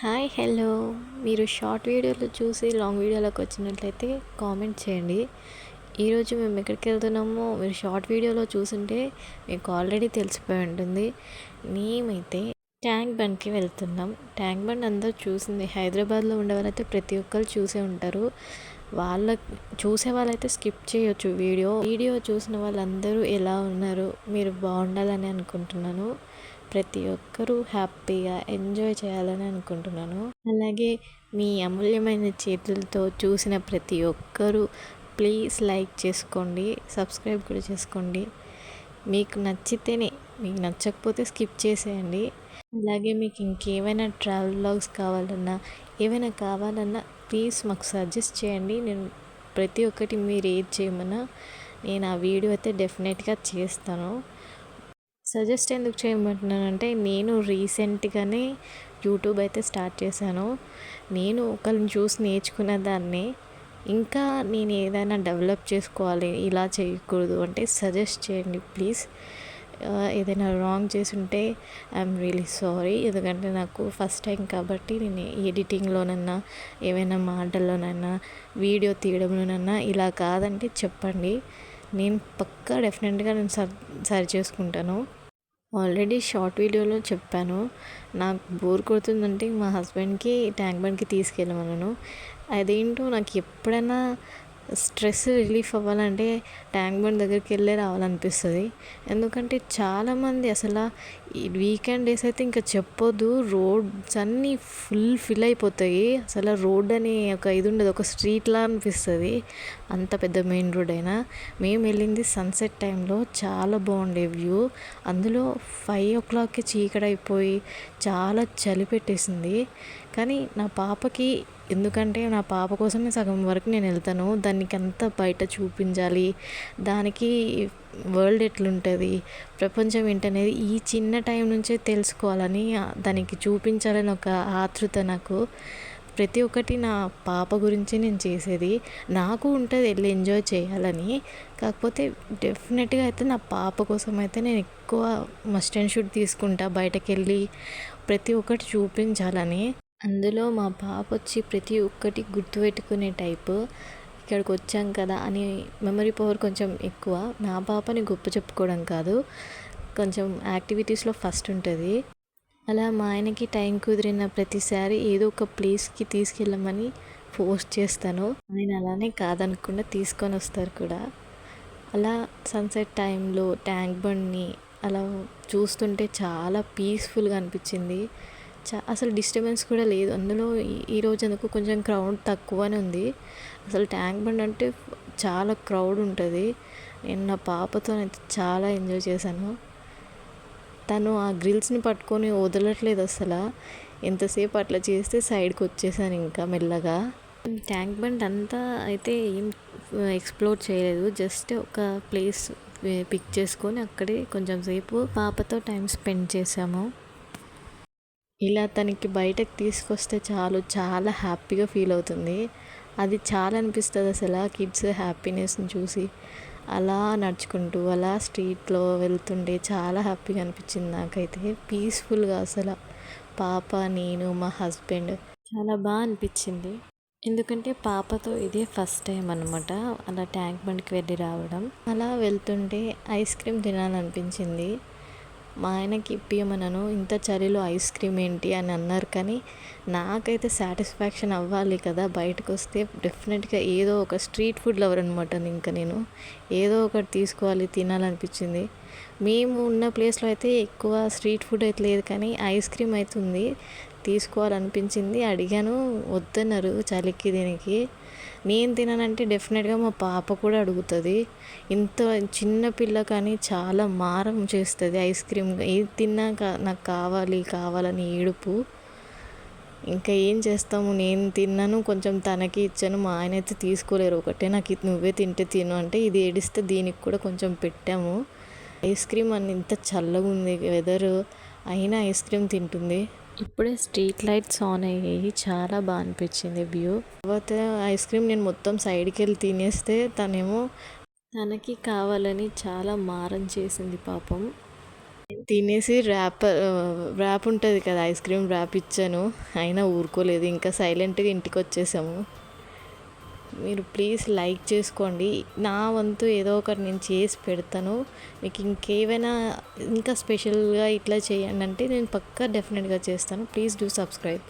Hi hello. మీరు short వీడియోలు చూసి లాంగ్ వీడియోలోకి వచ్చినట్లయితే కామెంట్ చేయండి. ఈరోజు మేము ఎక్కడికి వెళ్తున్నామో మీరు షార్ట్ వీడియోలో చూసుంటే మీకు ఆల్రెడీ తెలిసిపోయి ఉంటుంది. మేమైతే ట్యాంక్ బండ్కి వెళ్తున్నాం. ట్యాంక్ బండ్ అందరూ చూసింది. హైదరాబాద్లో ఉండే ప్రతి ఒక్కరు చూసే ఉంటారు. వాళ్ళ చూసే వాళ్ళైతే స్కిప్ చేయొచ్చు వీడియో. వీడియో చూసిన వాళ్ళందరూ ఎలా ఉన్నారు? మీరు బాగుండాలని అనుకుంటున్నాను. ప్రతి ఒక్కరూ హ్యాపీగా ఎంజాయ్ చేయాలని అనుకుంటున్నాను. అలాగే మీ అమూల్యమైన చేతులతో చూసిన ప్రతి ఒక్కరూ ప్లీజ్ లైక్ చేసుకోండి సబ్స్క్రైబ్ కూడా చేసుకోండి. మీకు నచ్చితేనే మీకు నచ్చకపోతే స్కిప్ చేసేయండి. అలాగే మీకు ఇంకేమైనా ట్రావెల్ బ్లాగ్స్ కావాలన్నా ఏమైనా కావాలన్నా ప్లీజ్ మాకు సజెస్ట్ చేయండి. నేను ప్రతి ఒక్కటి మీరు ఏది చేయమన్నా నేను ఆ వీడియో అయితే డెఫినెట్గా చేస్తాను. సజెస్ట్ ఎందుకు చేయమంటున్నానంటే నేను రీసెంట్గానే యూట్యూబ్ అయితే స్టార్ట్ చేశాను. నేను ఒకరిని చూసి నేర్చుకున్న దాన్ని ఇంకా నేను ఏదైనా డెవలప్ చేసుకోవాలి ఇలా చేయకూడదు అంటే సజెస్ట్ చేయండి ప్లీజ్. ఏదైనా రాంగ్ చేసి ఉంటే ఐఎమ్ రియలీ సారీ. ఎందుకంటే నాకు ఫస్ట్ టైం కాబట్టి నేను ఎడిటింగ్లోనన్నా ఏమైనా మాటల్లోనైనా వీడియో తీయడంలోనన్నా ఇలా కాదంటే చెప్పండి. నేను పక్కా డెఫినెట్గా నేను సర్ సరి చేసుకుంటాను. ఆల్రెడీ షార్ట్ వీడియోలో చెప్పాను. నాకు బోర్ కొడుతుందంటే మా హస్బెండ్కి ట్యాంక్ బండ్కి తీసుకెళ్ళమన్నాను. అదేంటో నాకు ఎప్పుడైనా స్ట్రెస్ రిలీఫ్ అవ్వాలంటే ట్యాంక్ బండ్ దగ్గరికి వెళ్ళే రావాలనిపిస్తుంది. ఎందుకంటే చాలామంది అసలు వీకెండ్ డేస్ అయితే ఇంకా చెప్పొద్దు. రోడ్స్ అన్నీ ఫుల్ ఫిల్ అయిపోతాయి. అసలు రోడ్ అని ఒక ఇది ఉండదు. ఒక స్ట్రీట్లా అనిపిస్తుంది. అంత పెద్ద మెయిన్ రోడ్ అయినా. మేము వెళ్ళింది సన్సెట్ టైంలో. చాలా బాగుండే వ్యూ. అందులో ఫైవ్ ఓ క్లాక్కి చీకడైపోయి చాలా చలి పెట్టేసింది. కానీ నా పాపకి ఎందుకంటే నా పాప కోసమే సగం వరకు నేను వెళ్తాను. దానికి అంతా బయట చూపించాలి. దానికి వరల్డ్ ఎట్లుంటుంది? ప్రపంచం ఏంటనేది? ఈ చిన్న టైం నుంచే తెలుసుకోవాలని దానికి చూపించాలని ఒక ఆతృత నాకు. ప్రతి ఒక్కటి నా పాప గురించి నేను చేసేది. నాకు ఉంటుంది వెళ్ళి ఎంజాయ్ చేయాలని. కాకపోతే డెఫినెట్గా అయితే నా పాప కోసం అయితే నేను ఎక్కువ మస్ట్ అండ్ షుడ్ తీసుకుంటా. బయటకు వెళ్ళి ప్రతి ఒక్కటి చూపించాలని. అందులో మా పాప వచ్చి ప్రతి ఒక్కటి గుర్తుపెట్టుకునే టైపు ఇక్కడికి వచ్చాం కదా అని మెమరీ పవర్ కొంచెం ఎక్కువ. నా పాపని గొప్ప చెప్పుకోవడం కాదు. కొంచెం యాక్టివిటీస్లో ఫస్ట్ ఉంటుంది. అలా మా ఆయనకి టైం కుదిరిన ప్రతిసారి ఏదో ఒక ప్లేస్కి తీసుకెళ్ళమని ఫోర్స్ చేస్తాను. ఆయన అలానే కాదనకుండా తీసుకొని వస్తారు కూడా. అలా సన్సెట్ టైంలో ట్యాంక్ బండ్ని అలా చూస్తుంటే చాలా పీస్ఫుల్గా అనిపించింది. చా అసలు డిస్టర్బెన్స్ కూడా లేదు. అందులో ఈరోజు అందుకు కొంచెం క్రౌడ్ తక్కువనే ఉంది. అసలు ట్యాంక్ బండ్ అంటే చాలా క్రౌడ్ ఉంటుంది. నేను నా పాపతో అయితే చాలా ఎంజాయ్ చేశాను. తను ఆ గ్రిల్స్ని పట్టుకొని వదలట్లేదు అసలు. ఎంతసేపు అట్లా చేస్తే సైడ్కి వచ్చేసాను ఇంకా మెల్లగా. ట్యాంక్ బండ్ అంతా అయితే ఏం ఎక్స్ప్లోర్ చేయలేదు. జస్ట్ ఒక ప్లేస్ పిక్ చేసుకొని అక్కడే కొంచెం సేపు పాపతో టైం స్పెండ్ చేసాము ఇలా తనకి బయటకు తీసుకొస్తే చాలు చాలా హ్యాపీగా ఫీల్ అవుతుంది. అది చాలా అనిపిస్తుంది అసలు కిడ్స్ హ్యాపీనెస్ని చూసి. అలా నడుచుకుంటూ అలా స్ట్రీట్లో వెళ్తుండే చాలా హ్యాపీగా అనిపించింది నాకైతే. పీస్ఫుల్గా అసలు. పాప నేను మా హస్బెండ్ చాలా బాగా అనిపించింది. ఎందుకంటే పాపతో ఇదే ఫస్ట్ టైం అనమాట అలా ట్యాంక్ బండ్కి వెళ్ళి రావడం. అలా వెళ్తుంటే ఐస్ క్రీమ్ తినాలనిపించింది. మా ఆయనకి ఇప్పియమన్నాను ఇంత చలిలో ఐస్ క్రీమ్ ఏంటి? అని అన్నారు. కానీ నాకైతే సాటిస్ఫాక్షన్ అవ్వాలి కదా బయటకు వస్తే డెఫినెట్గా ఏదో ఒక స్ట్రీట్ ఫుడ్ లవర్ అనమాట ఇంకా నేను. ఏదో ఒకటి తీసుకోవాలి తినాలనిపించింది. మేము ఉన్న ప్లేస్లో అయితే ఎక్కువ స్ట్రీట్ ఫుడ్ అయితే లేదు కానీ ఐస్ క్రీమ్ అయితే ఉంది. తీసుకోవాలనిపించింది. అడిగాను వద్దన్నారు చలికి దీనికి. నేను తిననంటే డెఫినెట్గా మా పాప కూడా అడుగుతుంది. ఇంత చిన్న పిల్ల కానీ చాలా మారం చేస్తుంది ఐస్ క్రీమ్. ఏది తిన్నాక నాకు కావాలి కావాలని ఏడుపు. ఇంకా ఏం చేస్తాము? నేను తిన్నాను కొంచెం తనకి ఇచ్చాను మా ఆయన అయితే తీసుకోలేరు ఒకటే. నాకు ఇది నువ్వే తింటే తిను అంటే ఇది ఏడిస్తే దీనికి కూడా కొంచెం పెట్టాము. ఐస్ క్రీమ్ అని ఇంత చల్లగా ఉంది వెదర్. అయినా ఐస్ క్రీమ్ తింటుంది. ఇప్పుడే స్ట్రీట్ లైట్స్ ఆన్ అయ్యాయి. చాలా బాగా అనిపించింది వ్యూ. తర్వాత ఐస్ క్రీమ్ నేను మొత్తం సైడ్కి వెళ్ళి తినేస్తే తనేమో తనకి కావాలని చాలా మారం చేసింది పాపం. తినేసి ర్యాప్ ర్యాప్ ఉంటుంది కదా ఐస్ క్రీమ్ ర్యాప్ ఇచ్చాను. అయినా ఊరుకోలేదు. ఇంకా సైలెంట్గా ఇంటికి వచ్చేసాము. మీరు ప్లీజ్ లైక్ చేసుకోండి. నా వంతు ఏదో ఒకటి నేను చేసి పెడతాను. మీకు ఇంకేమైనా ఇంకా స్పెషల్గా ఇట్లా చేయండి అంటే నేను పక్కా డెఫినెట్గా చేస్తాను. Please do subscribe.